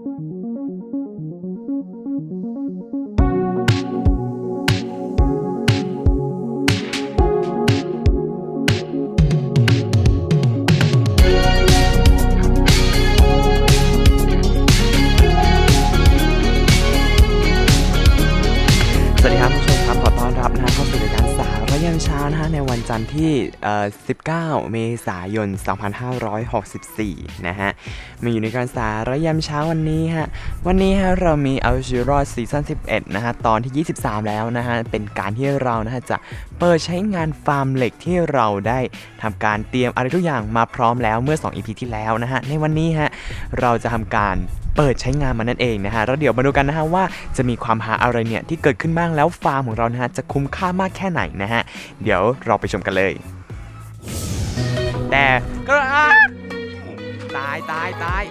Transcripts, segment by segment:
ส ยามเช้านะฮะในวันจันทร์ที่ 19 เมษายน 2564 นะฮะ มาอยู่ในการสาระยามเช้าวันนี้ฮะ วันนี้ฮะเรามีเอาชีรอดซีซั่น 11 นะฮะ ตอนที่ 23 แล้วนะฮะ เป็นการที่เรานะฮะจะเปิดใช้งานฟาร์มเหล็กที่เราได้ทำการเตรียมอะไรทุกอย่างมาพร้อมแล้วเมื่อ 2 EP ที่แล้วนะฮะ ในวันนี้ฮะ เราจะทำการเปิดใช้งานมันนั่นเองนะฮะแล้วเดี๋ยวมาดูกันนะฮะว่าจะมีความหาอะไรเนี่ยที่เกิดขึ้นบ้างแล้วฟาร์มของเรานะฮะจะคุ้มค่ามากแค่ไหนนะฮะเดี๋ยวเราไปชมกันเลย แต่ก็อะตายตายตาย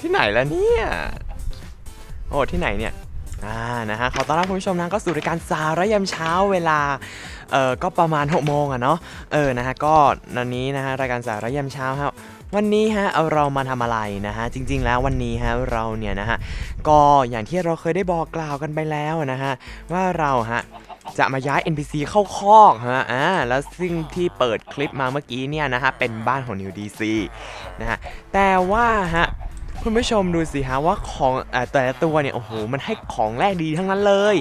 ที่ไหนแล้วเนี่ย โอ้ที่ไหนเนี่ย อ่านะฮะขอต้อนรับคุณผู้ชมนะก็สู่รายการสาระยามเช้าเวลาเอ่อก็ประมาณ6โมงอะเนาะเออนะฮะก็นันนี้นะฮะรายการสาระยามเช้าครับวันนี้ฮะเอาเรามาทำอะไรนะฮะจริง ๆ แล้ววันนี้ฮะเราเนี่ยนะฮะก็อย่างที่เราเคยได้บอกกล่าวกันไปแล้วนะฮะว่าเราฮะจะมาย้าย NPC เข้าคอกฮะอ่าแล้วซึ่งที่เปิดคลิปมาเมื่อกี้เนี่ยนะฮะเป็นบ้านของ New DC นะฮะแต่ว่าฮะ คุณผู้ชมดูสิฮะว่าของอแต่ละตัวเนี่ยโอ้โหมันให้ของแรกดีทั้งนั้นเลย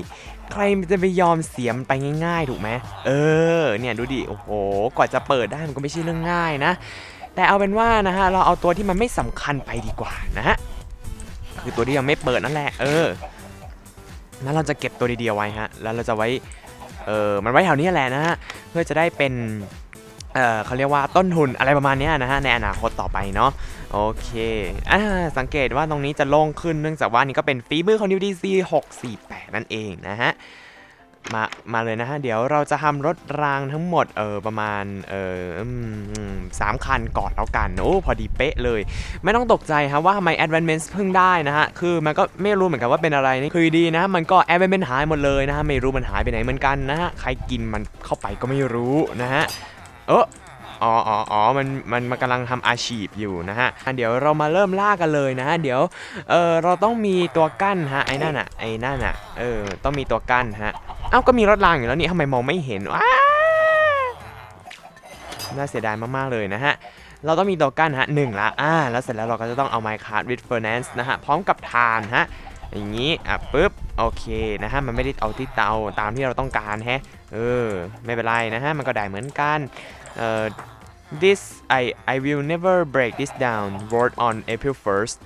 ใครจะไปยอมเสียมไปง่าย ๆ ถูกไหมเออเนี่ยดูดิโอ้โหกว่าจะเปิดได้มันก็ไม่ใช่เรื่องง่ายนะ แต่เอาเป็นว่านะฮะเราเอาตัวที่มันไม่สำคัญไปดีกว่านะฮะคือตัวที่ยังไม่เปิดนั่นแหละเออนั้นเราจะเก็บตัวดีๆไว้ฮะแล้วเราจะไว้เออมันไว้แถวนี้แหละนะฮะเพื่อจะได้เป็น เเขาเรียกว่าต้นทุนอะไรประมาณนี้นะฮะในอนาคตต่อไปเนาะโอเคอ่าสังเกตว่าตรงนี้จะโล่งขึ้นเนื่องจากว่านี่ก็เป็นฝีมือของ UDC 648 นั่นเองนะฮะมามาเลยนะฮะ เดี๋ยวเราจะทำรถรางทั้งหมดเออประมาณเออสามคันก่อนแล้วกันโอ้พอดีเป๊ะเลย ไม่ต้องตกใจครับว่าทำไม Advancement เพิ่งได้นะฮะ คือมันก็ไม่รู้เหมือนกันว่าเป็นอะไรนี่คือดีนะ มันก็ Advancement หายหมดเลยนะฮะ ไม่รู้มันหายไปไหนเหมือนกันนะฮะ ใครกินมันเข้าไปก็ไม่รู้นะฮะ เอออ๋ออ๋อมันมันมันกำลังทำอาชีพอยู่นะฮะ เดี๋ยวเรามาเริ่มล่ากันเลยนะฮะ เดี๋ยว เออเราต้องมีตัวกั้นฮะ ไอ้นั่นอะ ไอ้นั่นอะ เออ ต้องมีตัวกั้นฮะ เอ้า ก็มีรถรางอยู่แล้วนี่ทำไมมองไม่เห็นว้าน่าเสียดายมากๆเลยนะฮะ เราต้องมีตัวกั้นฮะหนึ่งละ อ่า แล้วเสร็จแล้วเราก็จะต้องเอา Minecraft with Furnace นะฮะ พร้อมกับทานฮะ อย่างนี้ อะปุ๊บ โอเคนะฮะ มันไม่ได้เอาที่เตาตามที่เราต้องการแฮะ เออ ไม่เป็นไรนะฮะ มันก็ได้เหมือนกัน เอ่อ this I I will never break this down wrote on April 1st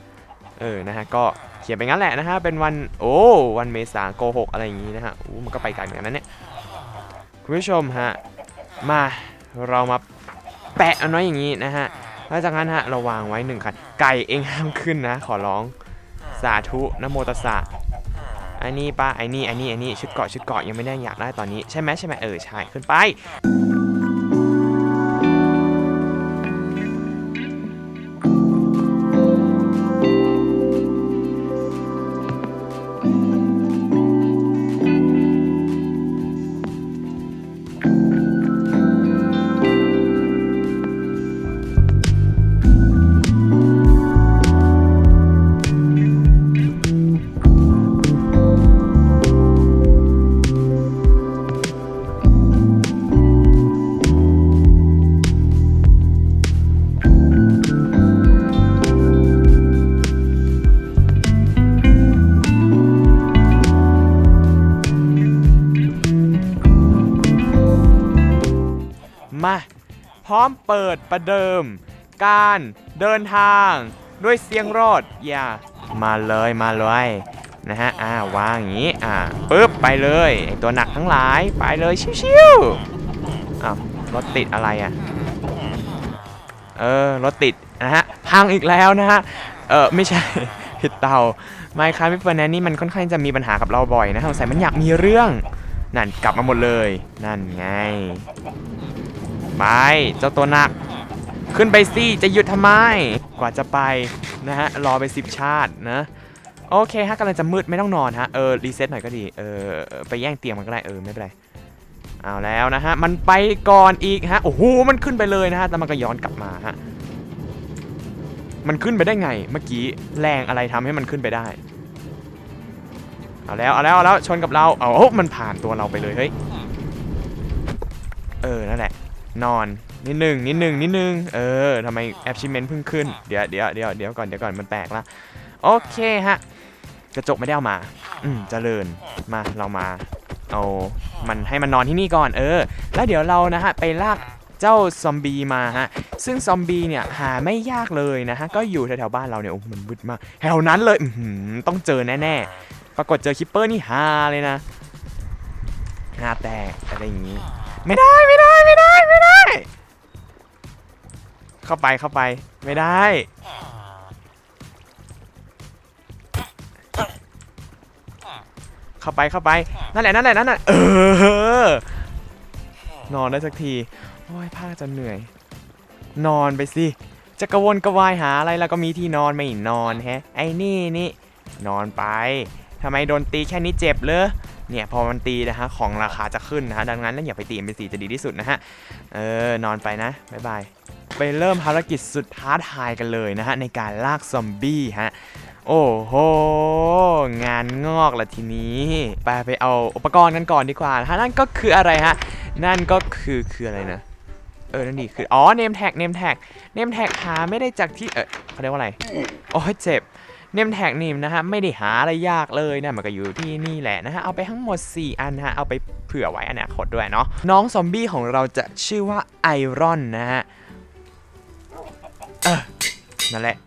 เออ นะฮะ ก็เขียนไปงั้นแหละนะฮะ เป็นวัน โอ้ วันเมษาโกหกอะไรอย่างงี้นะฮะมันก็ไปไกลเหมือนกันนะเนี่ย คุณผู้ชมฮะ มา เรามาแปะเอาน้อยอย่างนี้นะฮะแล้วจากนั้นฮะ เราวางไว้หนึ่งคัน ไก่เองห้ามขึ้นนะ ขอร้อง สาธุนโมตัสสะอันนี้ป้าไอ้นี่ไอ้นี่ไอ้นี่ชุดเกาะชุดเกาะยังไม่ได้อยากได้ตอนนี้ ใช่ไหมใช่ไหมเออ ใช่ ขึ้นไป ดประเดิม การเดินทางด้วยเสียงรอดอย่ามาเลยมาเลยนะฮะอ่าวางอย่างนี้อ่าปึ๊บไปเลยไอตัวหนักทั้งหลายไปเลยชิวๆอ้าวรถติดอะไรอะเออรถติดนะฮะพังอีกแล้วนะฮะเออไม่ใช่ ผิดเตาไมค์ครับพี่เฟิร์นแนนนี่มันค่อนข้างจะมีปัญหากับเราบ่อยนะสงสัยมันอยากมีเรื่องนั่นกลับมาหมดเลย นั่นไง ไป เจ้าตัวหนัก ขึ้นไปสิจะหยุดทำไม กว่าจะไปนะฮะ รอไปสิบชาตินะ โอเคฮะกำลังจะมืดไม่ต้องนอนฮะ เออ รีเซ็ตหน่อยก็ดี เออ ไปแย่งเตียงมันก็ได้ เออ ไม่เป็นไร เอาแล้วนะฮะ มันไปก่อนอีกฮะ โอ้โห มันขึ้นไปเลยนะฮะแล้วมันก็ย้อนกลับมาฮะ มันขึ้นไปได้ไง เมื่อกี้แรงอะไรทำให้มันขึ้นไปได้ เอาแล้ว เอาแล้ว เอาแล้ว ชนกับเรา เอาโอ้มันผ่านตัวเราไปเลย เฮ้ย เออ นั่นแหละ นอนนิดหนึ่งนิดหนึ่งนิดหนึ่งเออทำไมแอปชิเมนเพิ่งขึ้นเดี๋ยวเดี๋ยวเดี๋ยวเดี๋ยวก่อนเดี๋ยวก่อนมันแตกละโอเคฮะกระจกไม่ได้เอามา อืมเจริญมาเรามาเอามันให้มันนอนที่นี่ก่อนเออ แล้วเดี๋ยวเรานะฮะไปลากเจ้าซอมบี้มาฮะซึ่งซอมบี้เนี่ยหาไม่ยากเลยนะฮะก็อยู่แถวๆบ้านเราเนี่ยโอ้มันมืดมากแถวนั้นเลยอือหือต้องเจอแน่ๆปรากฏเจอคิปเปอร์นี่ฮาเลยนะฮาแตกอะไรอย่างงี้ ไม่ได้ไม่ได้ไม่ได้ไม่ได้ เข้าไปเข้าไป ไม่ได้ เข้าไปเข้าไปนั่นแหละนั่นแหละนั่นแหละเออนอนได้สักทีโอ้ยภาคจะเหนื่อย นอนไปสิจะกระวนกระวายหาอะไรแล้วก็มีที่นอนไม่นอนแฮะ ไอ้นี่นี่นอนไปทำไมโดนตีแค่นี้เจ็บเลย เนี่ยพอมันตีนะฮะของราคาจะขึ้นนะฮะดังนั้นแล้วอย่าไปตีเป็นสีจะดีที่สุดนะฮะเออนอนไปนะบ๊ายบายไปเริ่มภารกิจสุดท้าทายกันเลยนะฮะในการลากซอมบี้ฮะโอ้โห งานงอกละทีนี้ ไปไปเอาอุปกรณ์กันก่อนดีกว่านะฮะนั่นก็คืออะไรฮะ นั่นก็คือคืออะไรนะ เออ นั่นดีคือ อ๋อ เนมแท็ก เนมแท็ก เนมแท็กหาไม่ได้จากที่ เออเขาเรียกว่าอะไร โอ้ยเจ็บ เนมแท็กนี่นะฮะไม่ได้หาอะไรยากเลยนะมันก็อยู่ที่นี่แหละนะฮะเอาไปทั้งหมด 4 อันฮะเอาไปเผื่อไว้อนาคตด้วยเนาะน้องซอมบี้ของเราจะชื่อว่าไอรอนนะฮะนั่นแหละ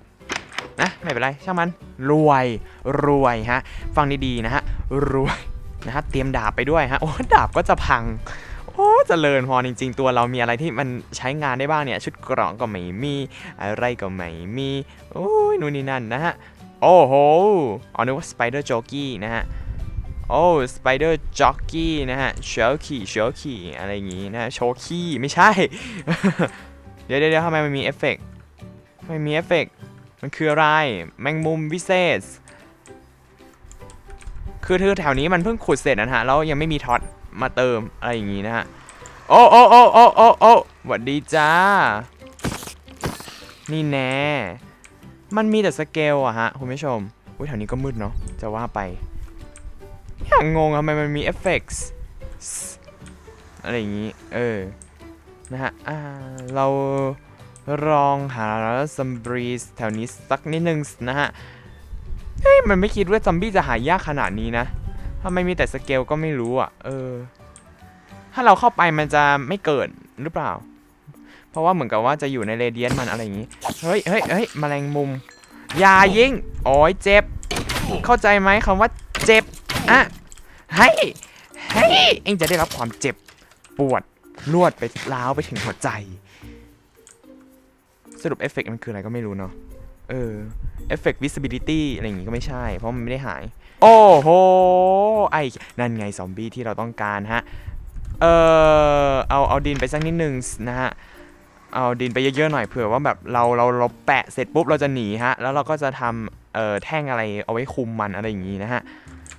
นะไม่เป็นไรช่างมันรวยรวยฮะฟังดีๆนะฮะรวยนะฮะเตรียมดาบไปด้วยฮะโอ้ดาบก็จะพังโอ้เจริญพรจริง ๆ ตัวเรามีอะไรที่มันใช้งานได้บ้างเนี่ย ชุดเกราะก็ไม่มี อะไรก็ไม่มี โอ้ยนู่นนี่นั่นนะฮะ โอ้โหอ๋อนึกว่าสไปเดอร์จ็อกกี้นะฮะ โอ้สไปเดอร์จ็อกกี้นะฮะเชลคีเชลคีอะไรอย่างงี้นะโชคีไม่ใช่ เดี๋ยวเดี๋ยวทำไมมันมีเอฟเฟกต์ไม่มีเอฟเฟกต์มันคืออะไร แมงมุมวิเศษ คือคือแถวนี้มันเพิ่งขุดเสร็จนะฮะ แล้วยังไม่มีท็อตมาเติมอะไรอย่างงี้นะฮะ โอ้โอ้โอ้โอ้โอ้โอ้หวัดดีจ้า นี่แน่ มันมีแต่สเกลอะฮะคุณผู้ชมอุ้ยแถวนี้ก็มืดเนาะจะว่าไปอย่างงงทำไมมันมีเอฟเฟกต์อะไรอย่างงี้ เออ นะฮะเราลองหาซัมบรีสแถวนี้สักนิดนึงนะฮะ เฮ้ย มันไม่คิดว่าซอมบี้จะหายากขนาดนี้นะทำไมมีแต่สเกลก็ไม่รู้อะ เออ ถ้าเราเข้าไปมันจะไม่เกิดหรือเปล่า เพราะว่าเหมือนกับว่าจะอยู่ในเรเดียนมันอะไรอย่างนี้ เฮ้ยเฮ้ยเฮ้ยแมลงมุม อย่ายิงโอ้ยเจ็บ เข้าใจไหมคำว่าเจ็บ อะเฮ้ยเฮ้ยเองจะได้รับความเจ็บปวดลวดไปล้าวไปถึงหัวใจ สรุปเอฟเฟกต์มันคืออะไรก็ไม่รู้เนาะ เออ เอฟเฟกต์ visibility อะไรอย่างงี้ก็ไม่ใช่ เพราะมันไม่ได้หาย โอ้โห ไอ้ นั่นไงซอมบี้ที่เราต้องการฮะ เออเอาเอาดินไปสักนิดนึงนะฮะ เอาดินไปเยอะๆหน่อยเผื่อว่าแบบเราเราเราแปะเสร็จปุ๊บเราจะหนีฮะ แล้วเราก็จะทำเอ่อแท่งอะไรเอาไว้คุมมันอะไรอย่างงี้นะฮะ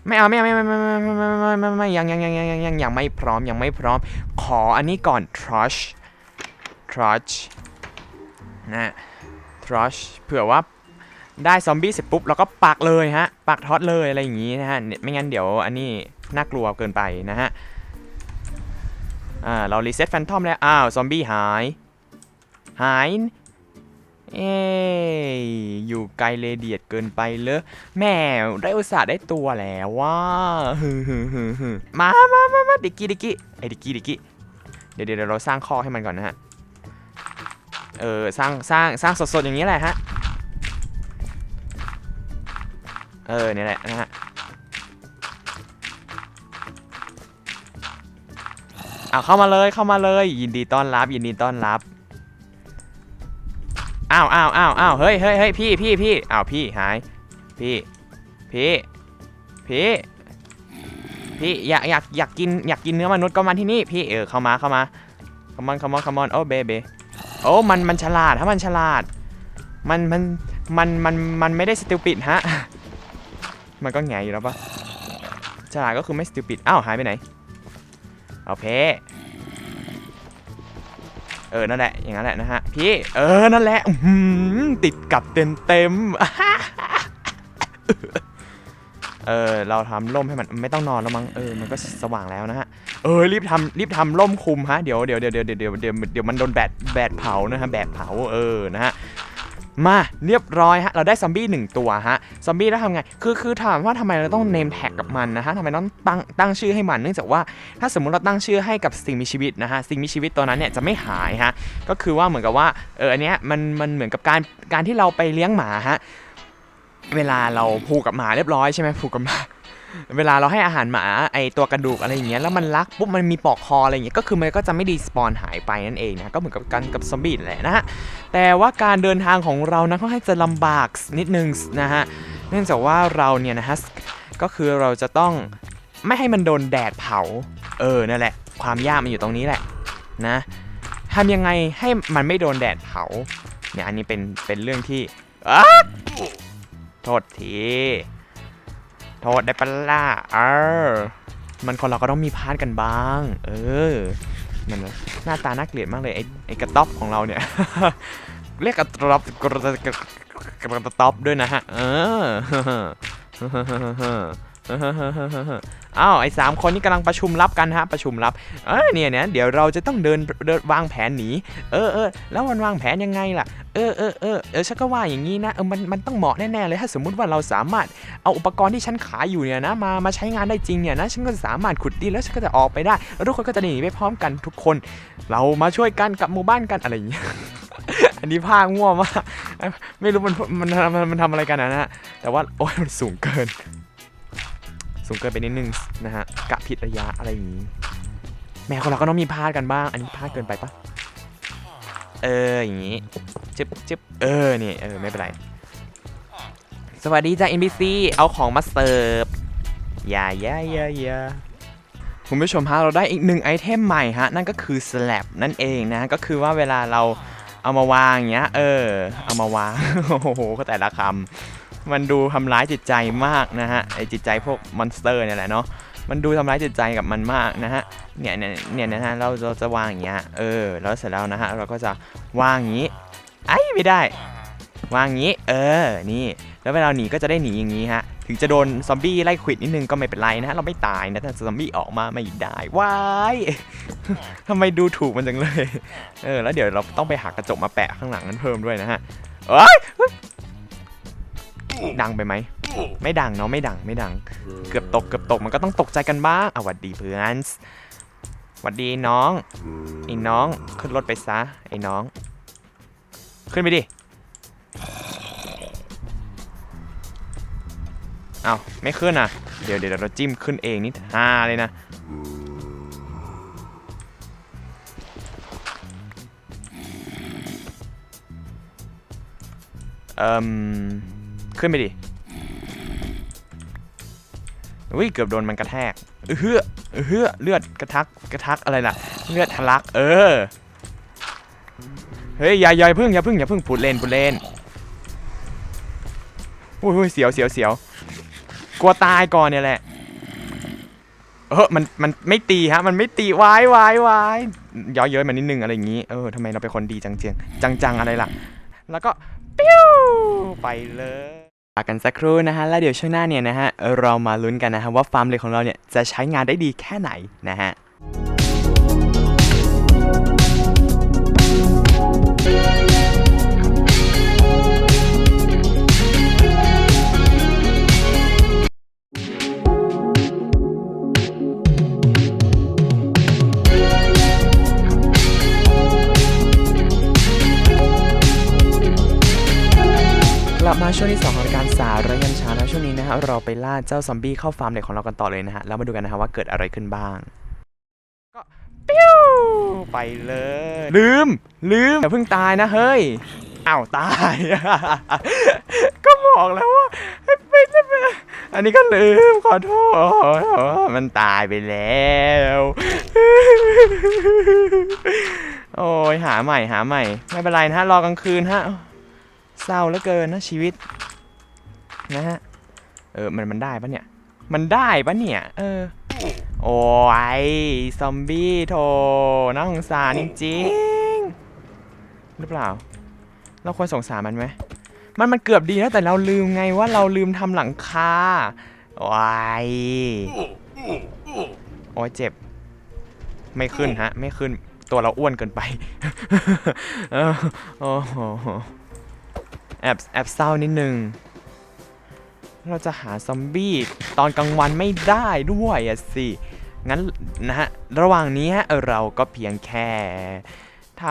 ไม่เอาไม่เอาไม่ไม่ไม่ไม่ไม่ไม่ไม่ไม่ยังยังยังยังยังยังยังไม่พร้อมยังไม่พร้อม ขออันนี้ก่อน trush trush นะ trush เผื่อว่าได้ซอมบี้เสร็จปุ๊บเราก็ปักเลยฮะปักท็อตเลยอะไรอย่างงี้นะฮะไม่งั้นเดี๋ยวอันนี้น่ากลัวเกินไปนะฮะอ่าเรารีเซ็ตแฟนทอมแล้วอ้าวซอมบี้หาย หาย เอ้ยอยู่ไกลเรเดียดเกินไปเลยแม่ได้อุตส่าห์ได้ตัวแล้วว่าฮึฮมามามามาดิกี้ดิกี้ไอ้ดิกี้ดิกกี้เดี๋ยวเดี๋ยวเราสร้างคอกให้มันก่อนนะฮะ เออสร้างสร้างสร้างสดๆอย่างนี้แหละฮะ เออเนี่ยแหละนะฮะเอาเข้ามาเลยเข้ามาเลย ยินดีต้อนรับ ยินดีต้อนรับ อ้าวอ้าวอ้าวอ้าวเฮ้ยเฮ้ยเฮ้ยพี่พี่พี่อ้าวพี่หาย พี่พี่พี่พี่อยากอยากอยากกินอยากกินเนื้อมนุษย์ก็มาที่นี่พี่เออเข้ามาเข้ามา come on come on come on โอ้เบเบโอ้มันมันฉลาดถ้ามันฉลาด มันมันมันมันมันไม่ได้สติลปิดฮะมันก็แงอยู่แล้วปะฉลาดก็คือไม่ stupid อ้าวหายไปไหนเอเพ เออ นั่นแหละ อย่างนั้นแหละนะฮะ พี่ เออ นั่นแหละอื้อหือติดกับเต็มเต็มเออ เราทำร่มให้มันไม่ต้องนอนแล้วมั้ง เออ มันก็สว่างแล้วนะฮะ เออ รีบทำรีบทำร่มคุมฮะเดี๋ยวเดี๋ยวเดี๋ยวเดี๋ยวเดี๋ยวเดี๋ยวเดี๋ยวมันโดนแบดแบดเผานะฮะ แบดเผา เออ นะฮะ มาเรียบร้อยฮะเราได้ซอมบี้หนึ่งตัวฮะซอมบี้แล้วทำไงคือคือถามว่าทำไมเราต้องเนมแท็กกับมันนะฮะทำไมต้องตั้งตั้งชื่อให้มัน เนื่องจากว่าถ้าสมมุติเราตั้งชื่อให้กับสิ่งมีชีวิตนะฮะสิ่งมีชีวิตตัวนั้นเนี่ยจะไม่หายฮะก็คือว่าเหมือนกับว่าเอออันเนี้ยมันมันเหมือนกับการการที่เราไปเลี้ยงหมาฮะเวลาเราผูกกับหมาเรียบร้อยใช่ไหมผูกกับหมา เวลาเราให้อาหารหมาไอตัวกระดูกอะไรอย่างเงี้ยแล้วมันรักปุ๊บมันมีปอกคออะไรอย่างเงี้ยก็คือมันก็จะไม่ดีสปอนหายไปนั่นเองนะก็เหมือนกับกันกับซอมบี้แหละนะฮะแต่ว่าการเดินทางของเรานะค่อนข้างจะลำบากนิดนึงนะฮะเนื่องจากว่าเราเนี่ยนะฮะก็คือเราจะต้องไม่ให้มันโดนแดดเผา เออนั่นแหละ ความยากมันอยู่ตรงนี้แหละนะทำยังไงให้มันไม่โดนแดดเผาเนี่ยอันนี้เป็นเป็นเรื่องที่อโทษที โทษได้ปะล่ะเออมันคนเราก็ต้องมีพลาดกันบ้าง เออมันหน้าตาน่าเกลียดมากเลยไอ้ไอ้กระต๊อบของเราเนี่ย เรียกกระต๊อบกระต๊อบกระต๊อบด้วยนะฮะ เออ อ้าวไอ้สามคนนี้กำลังประชุมลับกันฮะประชุมลับเออเนี่ยเนี่ยเดี๋ยวเราจะต้องเดินเดินวางแผนหนีเออเออแล้วมันวางแผนยังไงล่ะเออเออเออเออฉันก็ว่าอย่างนี้นะเออมันมันต้องเหมาะแน่ๆเลยถ้าสมมุติว่าเราสามารถเอาอุปกรณ์ที่ฉันขายอยู่เนี่ยนะมามาใช้งานได้จริงเนี่ยนะฉันก็สามารถขุดดินแล้วฉันก็จะออกไปได้แล้วทุกคนก็จะหนีไปพร้อมกันทุกคน เรามาช่วยกันกับหมู่บ้านกันอะไรอย่างเงี้ยอันนี้ภาคง่วมากไม่รู้มันมันมันทำอะไรกันนะฮะแต่ว่าโอ้ยมันสูงเกิน สูงเกินไปนิดนึงนะฮะกะผิดระยะอะไรอย่างงี้ แม่คนเราก็ต้องมีพลาดกันบ้าง อันนี้พลาดเกินไปปะเอออย่างงี้จึ๊บจึ๊บเออนี่เออไม่เป็นไร สวัสดีจาก NBC เอาของมาเสิร์ฟอย่าอย่าอย่าอย่าคุณผู้ชมฮะเราได้อีกหนึ่งไอเทมใหม่ฮะนั่นก็คือ slab นั่นเองนะก็คือว่าเวลาเราเอามาวางอย่างเงี้ยเออเอามาวางโอ้โหก็แต่ละคำ มันดูทำร้ายจิตใจมากนะฮะไอจิตใจพวกมอนสเตอร์เนี่ยแหละเนาะมันดูทำร้ายจิตใจกับมันมากนะฮะเนี่ยเนี่ยเนี่ยนะฮะเราเราจะวางอย่างเงี้ยเออแล้วเสร็จแล้วนะฮะเราก็จะวางอย่างงี้ไอ้ไม่ได้ วางอย่างนี้ เออนี่แล้วเวลาหนีก็จะได้หนีอย่างนี้ฮะถึงจะโดนซอมบี้ไล่ขวิดนิดนึงก็ไม่เป็นไรนะฮะเราไม่ตายนะแต่ซอมบี้ออกมาไม่ได้ว้ายทำไมดูถูกมันจังเลย เออแล้วเดี๋ยวเราต้องไปหากระจกมาแปะข้างหลังนั้นเพิ่มด้วยนะฮะเอ้ย ดังไปไหม ไม่ดังเนาะไม่ดังไม่ดัง เกือบตกเกือบตกมันก็ต้องตกใจกันบ้างอะหวัดดีเพื่อนหวัดดีน้องไอ้น้องขึ้นรถไปซะไอ้น้อง ขึ้นไปดิอ้าวไม่ขึ้นอะ เดี๋ยวเดี๋ยวเราจิ้มขึ้นเองนี่ฮาเลยนะ เอ่ม ขึ้นไปดิอุ้ยเกือบโดนมันกระแทกเอือเอือเลือดกระทักกระทักอะไรล่ะ เลือดทะลัก เออ เฮ้ยอย่าอย่าพิ่งอย่าพิ่งอย่าพิ่งพูดเล่นพูดเล่นอุ้ยเสียวเสียวเสียวกลัวตายก่อนเนี่ยแหละ เออมันมันไม่ตีฮะ มันไม่ตีวายวายวายย่อเย้ยมันนิดนึงอะไรอย่างงี้ เออทำไมเราเป็นคนดีจังเจียงจังจังๆอะไรล่ะ แล้วก็ปิ้วไปเลย พักกันสักครู่นะฮะ แล้วเดี๋ยวช่วงหน้าเนี่ยนะฮะ เรามาลุ้นกันนะฮะว่าฟาร์มเหล็กของเราเนี่ยจะใช้งานได้ดีแค่ไหนนะฮะ เราไปล่าเจ้าซอมบี้เข้าฟาร์มเหล็กของเรากันต่อเลยนะฮะ แล้วมาดูกันนะฮะว่าเกิดอะไรขึ้นบ้าง ก็ปิ้วไปเลย ลืม ลืมอย่าเพิ่งตายนะเฮ้ยอ้าวตาย ก็บอกแล้วว่าให้เป็นนะอันนี้ก็ลืมขอโทษ มันตายไปแล้ว โอ้ยหาใหม่หาใหม่ ไม่เป็นไรนะฮะรอกลางคืนฮะ เศร้าเหลือเกินนะชีวิตนะฮะ เออมันมันได้ปะเนี่ย มันได้ปะเนี่ย เออ โอ้ยซอมบี้โถน่าสงสารจริงๆหรือเปล่า เราควรสงสารมันไหมมันมันเกือบดีแล้วแต่เราลืมไงว่าเราลืมทำหลังคาว้ายโอ้ยเจ็บ ไม่ขึ้นฮะ ไม่ขึ้นตัวเราอ้วนเกินไปโอ้โหแอบแอบเศร้านิดนึง เราจะหาซอมบี้ตอนกลางวันไม่ได้ด้วยอะสิ งั้นนะฮะ ระหว่างนี้ฮะเราก็เพียงแค่ท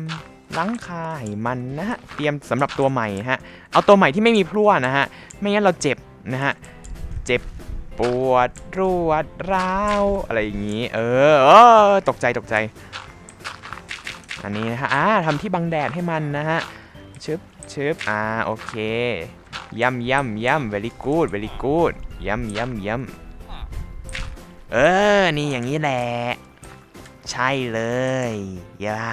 ำลังคาให้มันนะฮะ เตรียมสำหรับตัวใหม่ฮะ เอาตัวใหม่ที่ไม่มีพลั่วนะฮะ ไม่งั้นเราเจ็บนะฮะ เจ็บปวดรวดร้าวอะไรอย่างนี้ เออเออตกใจตกใจ อันนี้นะฮะอ่าทำที่บังแดดให้มันนะฮะชึบชึบอ่าโอเค ย่ำย่ำย่ำ very good very good ย่ำย่ำย่ำเออ นี่อย่างนี้แหละ ใช่เลยย่า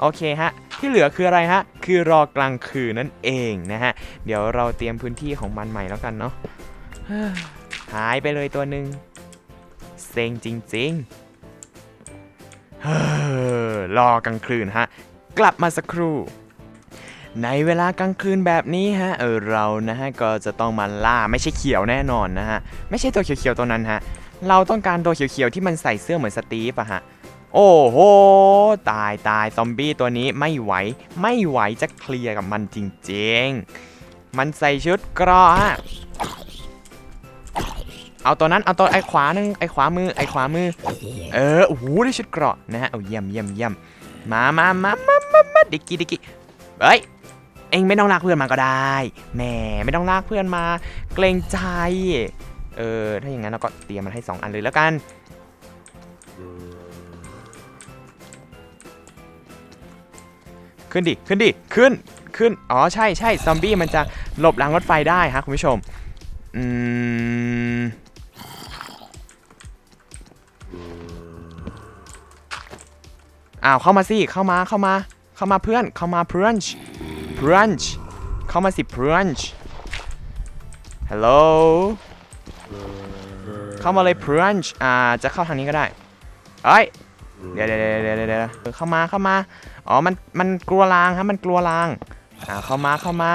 โอเคฮะ ที่เหลือคืออะไรฮะ คือรอกลางคืนนั่นเองนะฮะ เดี๋ยวเราเตรียมพื้นที่ของมันใหม่แล้วกันเนาะหายไปเลยตัวหนึ่งเซ็งจริงๆเฮ้อรอกลางคืนฮะ กลับมาสักครู่ ในเวลากลางคืนแบบนี้ฮะเออเรานะฮะก็จะต้องมาล่าไม่ใช่เขียวแน่นอนนะฮะไม่ใช่ตัวเขียวๆตัวนั้นฮะเราต้องการตัวเขียวๆที่มันใส่เสื้อเหมือนสตีฟอะฮะโอ้โหตายตายซอมบี้ตัวนี้ไม่ไหวไม่ไหวจะเคลียร์กับมันจริงๆ มันใส่ชุดเกราะฮะเอาตัวนั้นเอาตัวไอ้ขวานึงไอ้ขวามือไอ้ขวามือ เออโอ้โหได้ชุดเกราะนะฮะเอาเยี่ยมเยี่ยมเยี่ยมามามามามามาดิกกี้ดิกกี้เฮ้ย เองไม่ต้องลากเพื่อนมาก็ได้แหมไม่ต้องลากเพื่อนมา เกรงใจ เออถ้าอย่างนั้นเราก็เตรียมมันให้ 2 อันเลยแล้วกัน ขึ้นดิขึ้นดิขึ้นขึ้นอ๋อใช่ใช่ซอมบี้มันจะหลบรางรถไฟได้ฮะคุณผู้ชมอืมอ้าวเข้ามาสิเข้ามาเข้ามาเข้ามาเพื่อนเข้ามาเพื่อน เพื่อนเข้ามาสิเพื่อนฮัลโหลเข้ามาเลยเพื่อนอ่า จะเข้าทางนี้ก็ได้เอ้ยเดี๋ยวเดี๋ยวเดี๋ยวเดี๋ยวเดะเข้ามาเข้ามา อ๋อ มัน มันกลัวรางฮะมันกลัวราง อ่า เข้ามาเข้ามา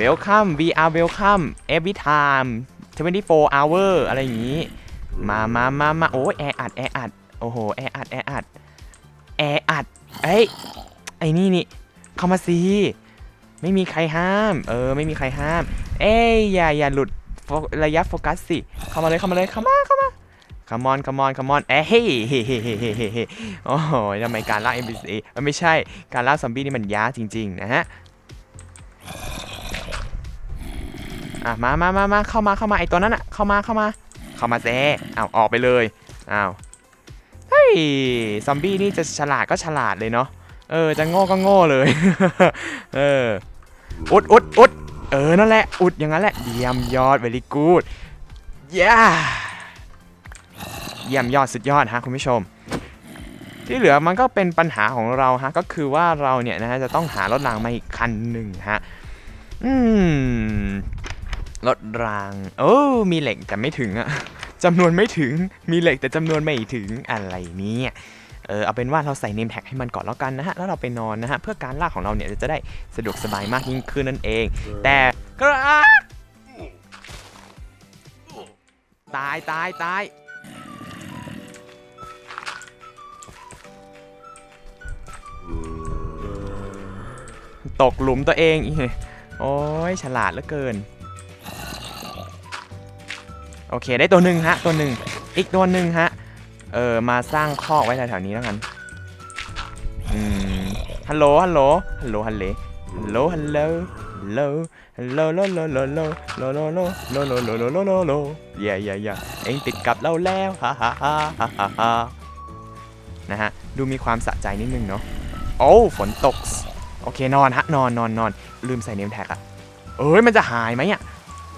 welcome we are welcome every time 24 hour อะไรอย่างนี้ มามามามาโอ้ยแออัดแออัด โอ้โห แออัดแออัด แออัด เอ้ย ไอ้นี่นี่ เข้ามาสิไม่มีใครห้าม เออ ไม่มีใครห้าม เอ้ยอย่าอย่าหลุดระยะโฟกัสสิเข้ามาเลยเข้ามาเลยเข้ามาเข้ามา come on come on come on เอ้ยเฮ้เฮ้เฮ้เฮ้เฮ้เฮ้ยโอ้โหทำไมการล่า NPC เอ้ยไม่ใช่การล่าซอมบี้นี่มันยากจริง ๆ นะฮะอะมามามามาเข้ามาเข้ามาไอตัวนั้นอะเข้ามาเข้ามา เข้ามาเซ่อ้าวออกไปเลยอ้าวเฮ้ยซอมบี้นี่จะฉลาดก็ฉลาดเลยเนาะ เออจะโง่ก็โง่เลย เออ อุดอุดอุดเออ นั่นแหละ อุดอย่างนั้นแหละ เยี่ยมยอด very good เย้เยี่ยมยอดสุดยอดฮะคุณผู้ชม ที่เหลือมันก็เป็นปัญหาของเราฮะ ก็คือว่าเราเนี่ยนะฮะจะต้องหารถรางมาอีกคันหนึ่งฮะ อืม รถราง โอ้มีเหล็กแต่ไม่ถึงอะจำนวนไม่ถึง มีเหล็กแต่จำนวนไม่ถึงอะไรเนี่ย เออเอาเป็นว่าเราใส่เนมแท็กให้มันก่อนแล้วกันนะฮะ แล้วเราไปนอนนะฮะ เพื่อการลากของเราเนี่ยจะได้สะดวกสบายมากยิ่งขึ้นนั่นเอง แต่กระตายตายตายตกหลุมตัวเองอีกโอ้ยฉลาดเหลือเกิน โอเคได้ตัวหนึ่งฮะ ตัวหนึ่ง อีกตัวหนึ่งฮะ เออมาสร้างคอกไว้แถวๆนี้แล้วกันอืมฮัลโหลฮัลโหลฮัลโหลฮัลโหลฮัลโหลฮัลโหลฮัลโหลฮัลโหลโลโลโลโลโลโลโลโลโลโลโลโลโลโลเย่เย่เย่เอ็งติดกับเราแล้วฮ่าฮ่าฮ่าฮ่าฮ่าฮ่านะฮะดูมีความสะใจนิดนึงเนาะโอ้ฝนตกโอเคนอนฮะนอนนอนนอนลืมใส่เนมแท็กอะเอ้ยมันจะหายไหมอะ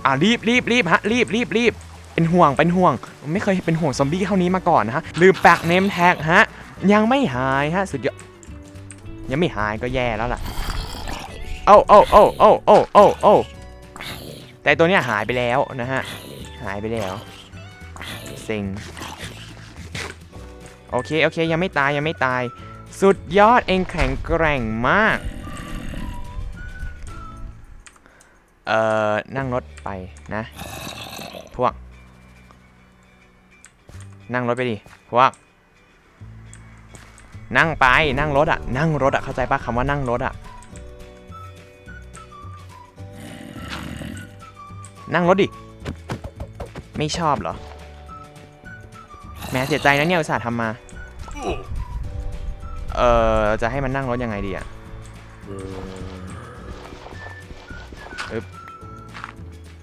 อะรีบรีบรีบฮะรีบรีบรีบ เป็นห่วงเป็นห่วง ไม่เคยเป็นห่วงซอมบี้เท่านี้มาก่อนนะฮะลืมแปะเนมแท็กฮะ ยังไม่หายฮะ สุดยอดยังไม่หายก็แย่แล้วล่ะโอ้โอ้โอ้โอ้โอ้โอ้โอ้แต่ตัวเนี้ยหายไปแล้วนะฮะ หายไปแล้วเซ็งโอเคโอเคยังไม่ตายยังไม่ตาย สุดยอดเองแข็งแกร่งมาก เอ่อ นั่งรถไปนะ พวก นั่งรถไปดิเพราะวกนั่งไปนั่งรถอะนั่งรถอะเข้าใจปะคำว่านั่งรถอะนั่งรถดิ ไม่ชอบเหรอแหม้เสียใจนะเนี่ยอุตส่าห์ทำมา เออจะให้มันนั่งรถยังไงดีอะ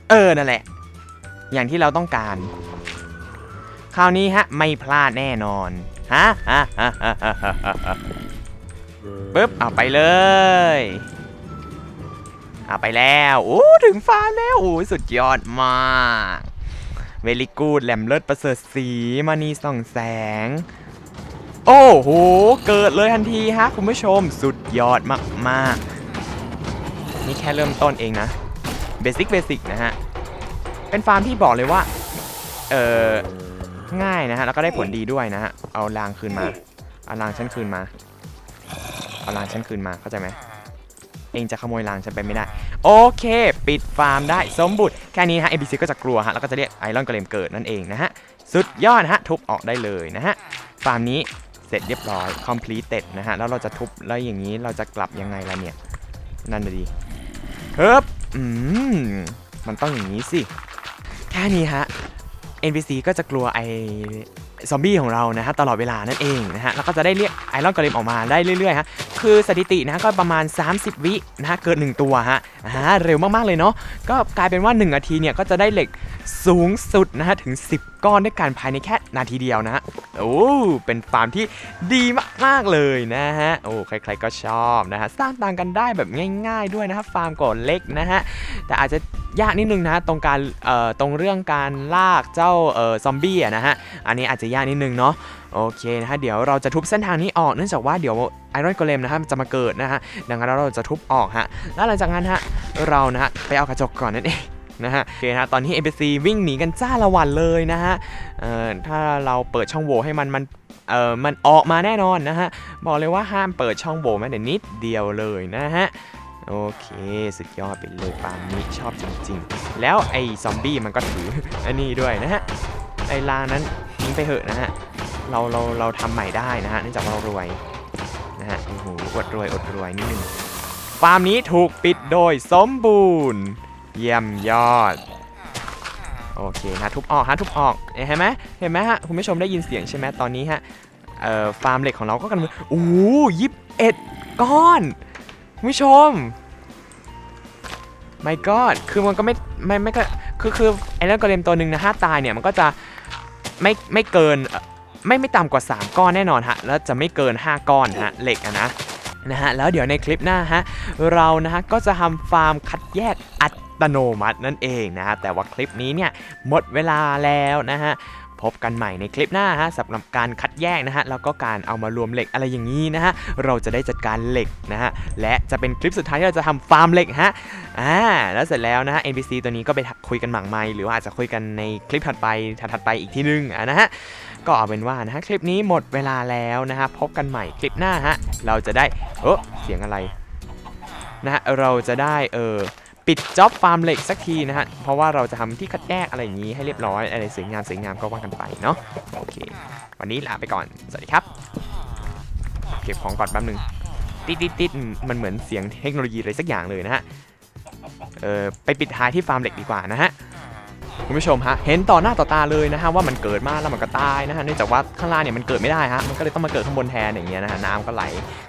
เออ นั่นแหละ อย่างที่เราต้องการ คราวนี้ฮะ ไม่พลาดแน่นอนฮะฮะฮะฮะฮะฮะปึ๊บเอาไปเลยเอาไปแล้วโอ้ถึงฟ้าแล้วโอ้สุดยอดมากเวลิกูดแหลมเลิศประเสริฐสีมานีส่องแสง โอ้โห เกิดเลยทันทีฮะคุณผู้ชมสุดยอดมากๆ นี่แค่เริ่มต้นเองนะเบสิกเบสิกนะฮะ เป็นฟาร์มที่บอกเลยว่า เออ ง่ายนะฮะ แล้วก็ได้ผลดีด้วยนะฮะ เอารางคืนมา เอารางฉันคืนมา เอารางฉันคืนมา เข้าใจไหมเองจะขโมยรางฉันไปไม่ได้ โอเค ปิดฟาร์มได้สมบูรณ์แค่นี้ฮะ NPC ก็จะกลัวฮะ แล้วก็จะเรียกไอรอนกเลมเกิดนั่นเองนะฮะ สุดยอดฮะ ทุบออกได้เลยนะฮะ ฟาร์มนี้เสร็จเรียบร้อย completed นะฮะ แล้วเราจะทุบแล้วอย่างนี้เราจะกลับยังไงล่ะเนี่ย นั่นดีเฮ้บอืมมันต้องอย่างนี้สิ แค่นี้ฮะ NPC ก็จะกลัวไอซอมบี้ของเรานะฮะตลอดเวลานั่นเองนะฮะแล้วก็จะได้เรียกไอรอนกอเลมออกมาได้เรื่อยๆฮะคือสถิตินะก็ประมาณ 30 วินะฮะเกิน1ตัวฮะฮะเร็วมากๆเลยเนาะก็กลายเป็นว่า 1 นาทีเนี่ยก็จะได้เหล็กสูงสุดนะฮะถึง 10 ก้อนด้วยกันภายในแค่นาทีเดียวนะฮะโอ้เป็นฟาร์มที่ดีมากๆเลยนะฮะโอ้ใครๆก็ชอบนะฮะสร้างตังกันได้แบบง่าย ๆ ด้วยนะฮะฟาร์มก่อนเล็กนะฮะแต่อาจจะยากนิดนึงนะตรงการเอ่อตรงเรื่องการลากเจ้าเอ่อซอมบี้นะฮะอันนี้อาจจะยากนิดนึงเนาะโอเคนะฮะเดี๋ยวเราจะทุบเส้นทางนี้ออกเนื่องจากว่าเดี๋ยวไอรอนโกเลมนะฮะมันจะมาเกิดนะฮะดังนั้นเราจะทุบออกฮะแล้วหลังจากนั้นฮะเรานะฮะไปเอากระจกก่อนนั่นเอง นะฮะโอเคนะฮะตอนนี้ NPC วิ่งหนีกันจ้าละวันเลยนะฮะเอ่อถ้าเราเปิดช่องโหว่ให้มันมันเอ่อมันออกมาแน่นอนนะฮะบอกเลยว่าห้ามเปิดช่องโหว่แม้แต่นิดเดียวเลยนะฮะโอเค สุดยอดไปเลยฟาร์มนี้ชอบจริงๆ แล้วไอ้ซอมบี้มันก็ถืออันนี้ด้วยนะฮะไอ้ลางนั้นทิ้งไปเถอะนะฮะเราเราเราทำใหม่ได้นะฮะเนื่องจากเรารวยนะฮะโอ้โหอดรวยอดรวยนิดนึงฟาร์มนี้ถูกปิดโดยสมบูรณ์ เยี่ยมยอด โอเคนะทุบออกฮะทุบออกเห็นไหมเห็นไหมฮะคุณผู้ชมได้ยินเสียงใช่ไหมตอนนี้ฮะเอ่อฟาร์มเหล็กของเราก็กำลังโอ้ยิบเอ็ดก้อนคุณผู้ชมไม่ก็คือมันก็ไม่ไม่ไม่ก็คือคือไอ้เรื่องกระเลมตัวหนึ่งนะถ้าตายเนี่ยมันก็จะไม่ไม่เกินไม่ไม่ต่ำกว่า 3 ก้อนแน่นอนฮะแล้วจะไม่เกิน 5 ก้อนฮะเหล็กอะนะนะฮะแล้วเดี๋ยวในคลิปหน้าฮะเรานะฮะก็จะทำฟาร์มคัดแยกอัต โนมัตินั่นเองนะฮะแต่ว่าคลิปนี้เนี่ยหมดเวลาแล้วนะฮะพบกันใหม่ในคลิปหน้าฮะสำหรับการคัดแยกนะฮะแล้วก็การเอามารวมเหล็กอะไรอย่างนี้นะฮะเราจะได้จัดการเหล็กนะฮะและจะเป็นคลิปสุดท้ายที่เราจะทำฟาร์มเหล็กฮะอ่าแล้วเสร็จแล้วนะฮะ NPC ตัวนี้ก็ไปคุยกันหมางไมค์หรือว่าอาจจะคุยกันในคลิปถัดไปถัดไปอีกทีนึงอะนะฮะก็เอาเป็นว่านะฮะคลิปนี้หมดเวลาแล้วนะฮะพบกันใหม่คลิปหน้าฮะเราจะได้เออเสียงอะไรนะฮะเราจะได้เออ ปิดจ็อบฟาร์มเหล็กสักทีนะฮะ เพราะว่าเราจะทำที่คัดแยกอะไรอย่างนี้ให้เรียบร้อย อะไรสวยงามสวยงามก็ว่ากันไปเนาะ โอเค วันนี้ลาไปก่อน สวัสดีครับ เก็บของก่อนแป๊บนึง ติดติดติดมันเหมือนเสียงเทคโนโลยีอะไรสักอย่างเลยนะฮะ เออไปปิดท้ายที่ฟาร์มเหล็กดีกว่านะฮะ คุณผู้ชมฮะเห็นต่อหน้าต่อตาเลยนะฮะว่ามันเกิดมาแล้วมันก็ตายนะฮะเนื่องจากว่าข้างล่างเนี่ยมันเกิดไม่ได้ฮะมันก็เลยต้องมาเกิดข้างบนแทนอย่างเงี้ยนะฮะน้ำก็ไหล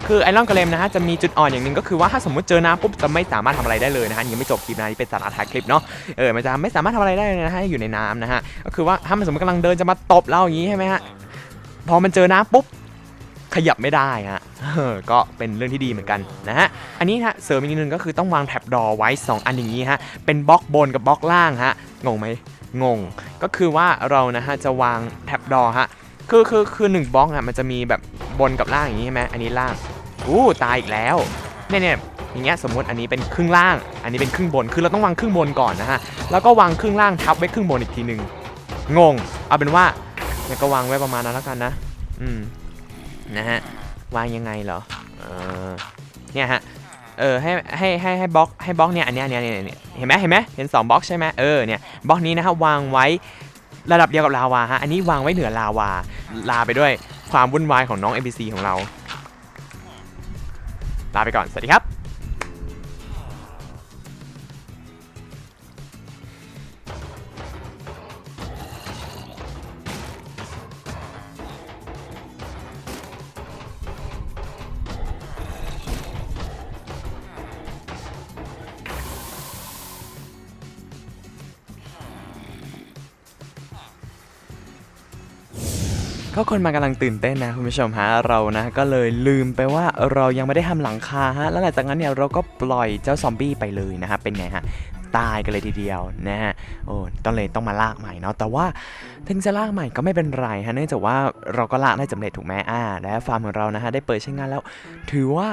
คือไอรอนกระเลมนะฮะจะมีจุดอ่อนอย่างหนึ่งก็คือว่าถ้าสมมติเจอน้ำปุ๊บจะไม่สามารถทำอะไรได้เลยนะฮะยังไม่จบคลิปนะนี่เป็นสาระท้ายคลิปเนาะเออมันจะไม่สามารถทำอะไรได้เลยนะฮะอยู่ในน้ำนะฮะก็คือว่าถ้ามันสมมติกำลังเดินจะมาตบเราอย่างงี้ใช่ไหมฮะพอมันเจอน้ำปุ๊บ ขยับไม่ได้ฮะก็เป็นเรื่องที่ดีเหมือนกันนะฮะ อันนี้ฮะเสริมอีกนิดนึงก็คือต้องวางแท็บดอไว้ 2 อันอย่างนี้ฮะ เป็นบล็อกบนกับบล็อกล่างฮะ งงไหมงง ก็คือว่าเรานะฮะจะวางแท็บดอฮะ คือคือคือหนึ่งบล็อกฮะมันจะมีแบบบนกับล่างอย่างนี้ใช่ไหมอันนี้ล่าง อู้ตายอีกแล้ว เนี่ยเนี่ยอย่างเงี้ยสมมติอันนี้เป็นครึ่งล่าง อันนี้เป็นครึ่งบน คือเราต้องวางครึ่งบนก่อนนะฮะ แล้วก็วางครึ่งล่างทับไว้ครึ่งบนอีกทีหนึ่งงง เอาเป็นว่าเนี่ยก็วางไว้ประมาณนั้นแล้วกันนะ อืม นะฮะวางยังไงเหรอเออเนี่ยฮะเออให้ให้ให้ให้บล็อกให้บล็อกเนี่ยอันเนี้ยอันเนี้ยเนี่ยเนี่ยเห็นไหมเห็นไหมเห็นสองบล็อกใช่ไหมเออเนี่ยบล็อกนี้นะครับวางไว้ระดับเดียวกับลาวาฮะอันนี้วางไว้เหนือลาวาลาไปด้วยความวุ่นวายของน้อง NPC ของเรา ลาไปก่อน สวัสดีครับ ก็คนมากำลังตื่นเต้นนะคุณผู้ชมฮะเรานะก็เลยลืมไปว่าเรายังไม่ได้ทำหลังคาฮะแล้วหลังจากนั้นเนี่ยเราก็ปล่อยเจ้าซอมบี้ไปเลยนะฮะเป็นไงฮะตายกันเลยทีเดียวนะฮะโอ้ต้องเลยต้องมาลากใหม่เนาะแต่ว่าถึงจะลากใหม่ก็ไม่เป็นไรฮะเนื่องจากว่าเราก็ลากได้สำเร็จถูกไหมอ่าและฟาร์มของเรานะฮะได้เปิดใช้งานแล้ว ถือว่า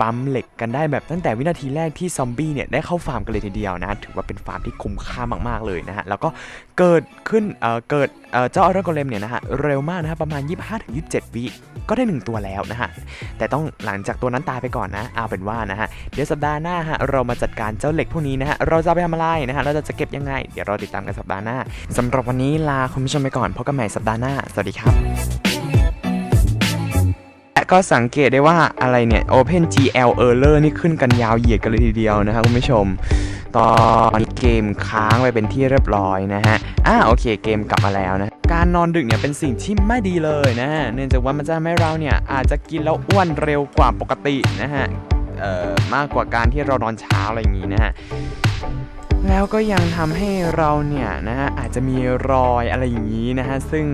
ปั๊มเหล็กกันได้แบบตั้งแต่วินาทีแรกที่ซอมบี้เนี่ยได้เข้าฟาร์มกันเลยทีเดียวนะถือว่าเป็นฟาร์มที่คุ้มค่ามากๆเลยนะฮะแล้วก็เกิดขึ้นเอ่อเกิดเอ่อเจ้าออร์โกเลมเนี่ยนะฮะเร็วมากนะฮะประมาณ 25-27 วิก็ได้ 1 ตัวแล้วนะฮะแต่ต้องหลังจากตัวนั้นตายไปก่อนนะเอาเป็นว่านะฮะเดี๋ยวสัปดาห์หน้าฮะเรามาจัดการเจ้าเหล็กพวกนี้นะฮะเราจะไปทำอะไรนะฮะเราจะเก็บยังไง เดี๋ยวเราติดตามกันสัปดาห์หน้าสำหรับวันนี้ลาคุณผู้ชมไปก่อนพบกันใหม่สัปดาห์หน้าสวัสดีครับ ก็สังเกตได้ว่าอะไรเนี่ย Open GL Error นี่ขึ้นกันยาวเหยียดกันเลยทีเดียวนะครับคุณผู้ชม ตอนเกมค้างไปเป็นที่เรียบร้อยนะฮะอ่าโอเคเกมกลับมาแล้วนะการนอนดึกเนี่ยเป็นสิ่งที่ไม่ดีเลยนะฮะเนื่องจากว่ามันจะทำให้เราเนี่ยอาจจะกินแล้วอ้วนเร็วกว่าปกตินะฮะเอ่อมากกว่าการที่เรานอนเช้าอะไรอย่างงี้นะฮะแล้วก็ยังทำให้เราเนี่ยนะฮะอาจจะมีรอยอะไรอย่างนี้นะฮะซึ่ง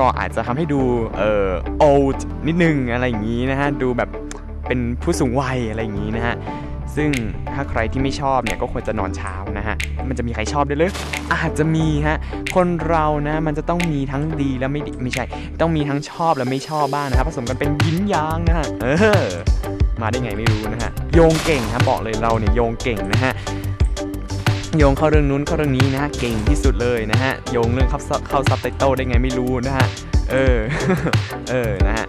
ก็อาจจะทำให้ดูเอ่อ old นิดนึงอะไรอย่างนี้นะฮะ ดูแบบเป็นผู้สูงวัยอะไรอย่างนี้นะฮะ ซึ่งถ้าใครที่ไม่ชอบเนี่ยก็ควรจะนอนเช้านะฮะ มันจะมีใครชอบด้วยหรืออาจจะมีฮะ คนเรานะมันจะต้องมีทั้งดีและไม่ดีไม่ใช่ ต้องมีทั้งชอบและไม่ชอบบ้างนะครับผสมกันเป็นยินยางนะฮะ เออ มาได้ไงไม่รู้นะฮะ โยงเก่งครับบอกเลยเราเนี่ยโยงเก่งนะฮะ โยงเข้าเรื่องนู้นเข้าเรื่องนี้นะฮะเก่งที่สุดเลยนะฮะโยงเรื่องเข้าซับเข้าซับไตเติลได้ไงไม่รู้นะฮะเออเออนะฮะ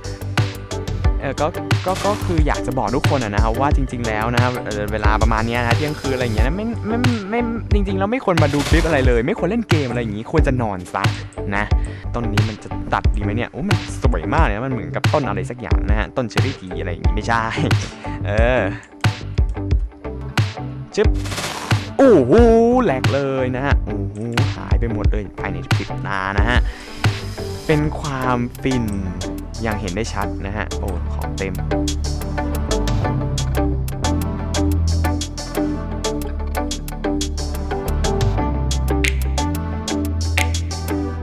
เออก็ก็ ก็คืออยากจะบอกทุกคนอะนะครับว่าจริง ๆ แล้วนะครับเวลาประมาณนี้นะเที่ยงคืนอะไรอย่างเงี้ยนะไม่ไม่ไม่จริงๆแล้วไม่ควรมาดูคลิปอะไรเลย ไม่ควรเล่นเกมอะไรอย่างงี้ควรจะนอนซะนะต้นนี้มันจะตัดดีไหมเนี่ยโอ้มันสวยมากเลยมันเหมือนกับต้นอะไรสักอย่างนะฮะต้นเชอร์รี่ทีอะไรอย่างงี้ไม่ใช่เออชึบ โอ้โหแหลกเลยนะฮะโอ้โหหายไปหมดเลยภายในพริบตานะฮะเป็นความฟินอย่างเห็นได้ชัดนะฮะโอ้ของเต็ม